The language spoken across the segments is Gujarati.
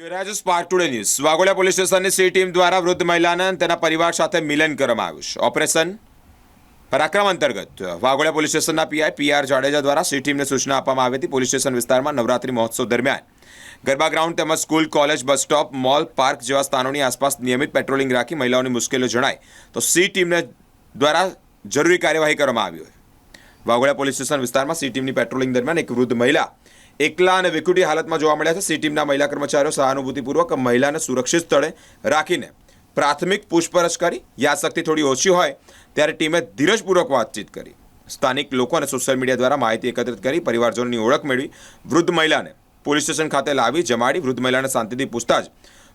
જોઈ spark today news. Waghodia police સ્ટેશનની સી ટીમ દ્વારા વૃદ્ધ મહિલાને તેના પરિવાર સાથે મિલન કરવામાં આવ્યું છે. ઓપરેશન પરાક્રમ અંતર્ગત વાઘોડિયા પોલીસ સ્ટેશનના પીઆઈ પીઆર જાડેજા દ્વારા સી ટીમને સૂચના આપવામાં આવી હતી. પોલીસ સ્ટેશન વિસ્તારમાં નવરાત્રી મહોત્સવ દરમિયાન ગરબા ગ્રાઉન્ડ તેમજ school, college, bus stop, mall, park જેવા સ્થાનોની આસપાસ નિયમિત પેટ્રોલિંગ રાખી મહિલાઓની મુશ્કેલીઓ જણાય તો સી ટીમને દ્વારા જરૂરી કાર્યવાહી કરવામાં આવી હોય. વાઘોડિયા પોલીસ સ્ટેશન વિસ્તારમાં સી ટીમની પેટ્રોલિંગ દરમિયાન એક વૃદ્ધ મહિલા એકલા અને વિકૃટી હાલતમાં જોવા મળ્યા છે. સી ટીમના મહિલા કર્મચારીઓ સહાનુભૂતિપૂર્વક મહિલાને સુરક્ષિત સ્થળે રાખીને પ્રાથમિક પૂછપરછ કરી. યાદશક્તિ થોડી ઓછી હોય ત્યારે ટીમે ધીરજપૂર્વક વાતચીત કરી. સ્થાનિક લોકો અને સોશિયલ મીડિયા દ્વારા માહિતી એકત્રિત કરી પરિવારજનોની ઓળખ મેળવી વૃદ્ધ મહિલાને પોલીસ સ્ટેશન ખાતે લાવી જમાડી. વૃદ્ધ મહિલાને શાંતિથી પૂછતા જ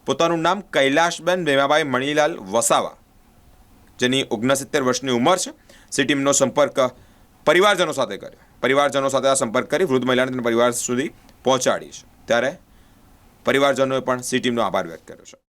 પોતાનું નામ કૈલાશબેન ભેમાભાઈ મણીલાલ વસાવા, જેની ઓગણસિત્તેર વર્ષની ઉંમર છે. સી ટીમનો સંપર્ક પરિવારજનો સાથે કર્યો. પરિવારજનો સાથે આ સંપર્ક કરી વૃદ્ધ મહિલાને તેના પરિવાર સુધી પહોંચાડી છે. ત્યારે પરિવારજનોએ પણ સી ટીમનો આભાર વ્યક્ત કર્યો છે.